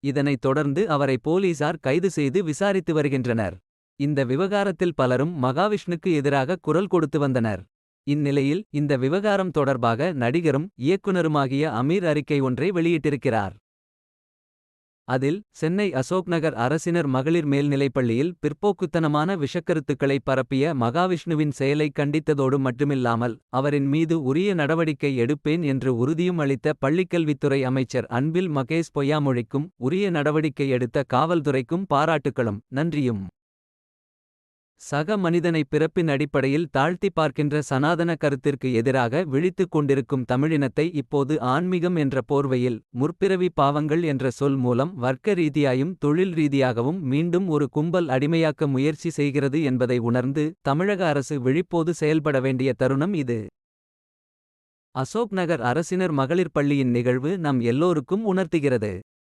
இதனைத் தொடர்ந்து அவரை போலீசார் கைது செய்து விசாரித்து வருகின்றனர். இந்த விவகாரத்தில் பலரும் மகாவிஷ்ணுக்கு எதிராக குரல் கொடுத்து வந்தனர். இந்நிலையில் இந்த விவகாரம் தொடர்பாக நடிகரும் இயக்குனருமாகிய அமீர் அறிக்கை ஒன்றை வெளியிட்டிருக்கிறார். அதில் சென்னை அசோக்நகர் அரசினர் மகளிர் மேல்நிலைப்பள்ளியில் பிற்போக்குத்தனமான விஷக்கருத்துக்களை பரப்பிய மகாவிஷ்ணுவின் செயலை கண்டித்ததோடு மட்டுமில்லாமல் அவரின் மீது உரிய நடவடிக்கை எடுப்பேன் என்று உறுதியும் அளித்த பள்ளிக்கல்வித்துறை அமைச்சர் அன்பில் மகேஷ் பொய்யாமொழிக்கும் உரிய நடவடிக்கை எடுத்த காவல்துறைக்கும் பாராட்டுக்களும் நன்றியும். சக மனிதனை பிறப்பின் அடிப்படையில் தாழ்த்தி பார்க்கின்ற சனாதன கருத்திற்கு எதிராக விழித்துக் கொண்டிருக்கும் தமிழினத்தை இப்போது ஆன்மீகம் என்ற போர்வையில் முற்பிறவி பாவங்கள் என்ற சொல் மூலம் வர்க்க ரீதியாயும் தொழில் ரீதியாகவும் மீண்டும் ஒரு கும்பல் அடிமையாக்க முயற்சி செய்கிறது என்பதை உணர்ந்து தமிழக அரசு விழிப்போது செயல்பட வேண்டிய தருணம் இது. அசோக் நகர் அரசினர் மகளிர் பள்ளியின் நிகழ்வு நம் எல்லோருக்கும் உணர்த்துகிறது.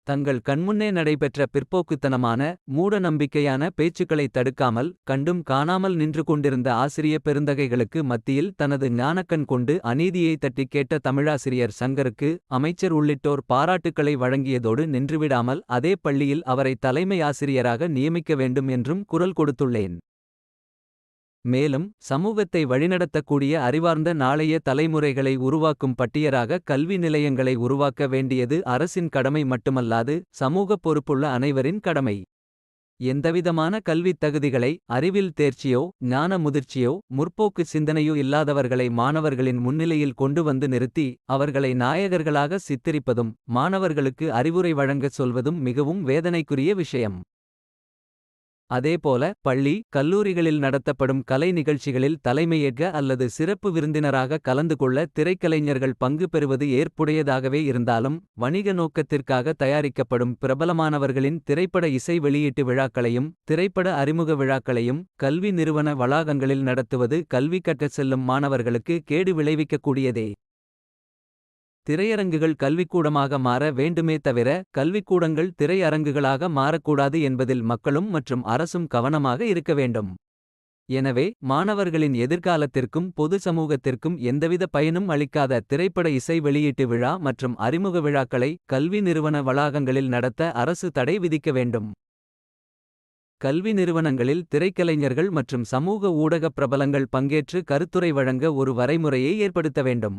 தங்கள் கண்முன்னே நடைபெற்ற பிற்போக்குத்தனமான மூட நம்பிக்கையான பேச்சுக்களை தடுக்காமல் கண்டும் காணாமல் நின்று கொண்டிருந்த ஆசிரிய பெருந்தகைகளுக்கு மத்தியில் தனது ஞானக்கண் கொண்டு அநீதியை தட்டிக் கேட்ட தமிழாசிரியர் சங்கருக்கு அமைச்சர் உள்ளிட்டோர் பாராட்டுக்களை வழங்கியதோடு நின்றுவிடாமல் அதே பள்ளியில் அவரை தலைமை ஆசிரியராக நியமிக்க வேண்டும் என்றும் குரல் கொடுத்துள்ளேன். மேலும் சமூகத்தை வழிநடத்தக்கூடிய அறிவார்ந்த நாளைய தலைமுறைகளை உருவாக்கும் பட்டியராக கல்வி நிலையங்களை உருவாக்க வேண்டியது அரசின் கடமை மட்டுமல்லாது சமூகப் பொறுப்புள்ள அனைவரின் கடமை. எந்தவிதமான கல்வித் தகுதிகளை அறிவில் தேர்ச்சியோ ஞான முதிர்ச்சியோ முற்போக்கு சிந்தனையோ இல்லாதவர்களை மாணவர்களின் முன்னிலையில் கொண்டு வந்து நிறுத்தி அவர்களை நாயகர்களாக சித்தரிப்பதும் மாணவர்களுக்கு அறிவுரை வழங்கச் சொல்வதும் மிகவும் வேதனைக்குரிய விஷயம். அதேபோல பள்ளி கல்லூரிகளில் நடத்தப்படும் கலை நிகழ்ச்சிகளில் தலைமையேற்க அல்லது சிறப்பு விருந்தினராக கலந்து கொள்ள திரைக்கலைஞர்கள் பங்கு பெறுவது ஏற்புடையதாகவே இருந்தாலும் வணிக நோக்கத்திற்காக தயாரிக்கப்படும் பிரபலமானவர்களின் திரைப்பட இசை வெளியீட்டு விழாக்களையும் திரைப்பட அறிமுக விழாக்களையும் கல்வி நிறுவன வளாகங்களில் நடத்துவது கல்வி கற்றச் செல்லும் மாணவர்களுக்கு கேடு விளைவிக்கக்கூடியதே. திரையரங்குகள் கல்விக்கூடமாக மாற வேண்டுமே தவிர கல்விக்கூடங்கள் திரையரங்குகளாக மாறக்கூடாது என்பதில் மக்களும் மற்றும் அரசும் கவனமாக இருக்க வேண்டும். எனவே மாணவர்களின் எதிர்காலத்திற்கும் பொது சமூகத்திற்கும் எந்தவித பயனும் அளிக்காத திரைப்பட இசை வெளியீட்டு விழா மற்றும் அறிமுக விழாக்களை கல்வி நிறுவன வளாகங்களில் நடத்த அரசு தடை விதிக்க வேண்டும். கல்வி நிறுவனங்களில் திரைக்கலைஞர்கள் மற்றும் சமூக ஊடகப் பிரபலங்கள் பங்கேற்று கருத்துரை வழங்க ஒரு வரைமுறையை ஏற்படுத்த வேண்டும்.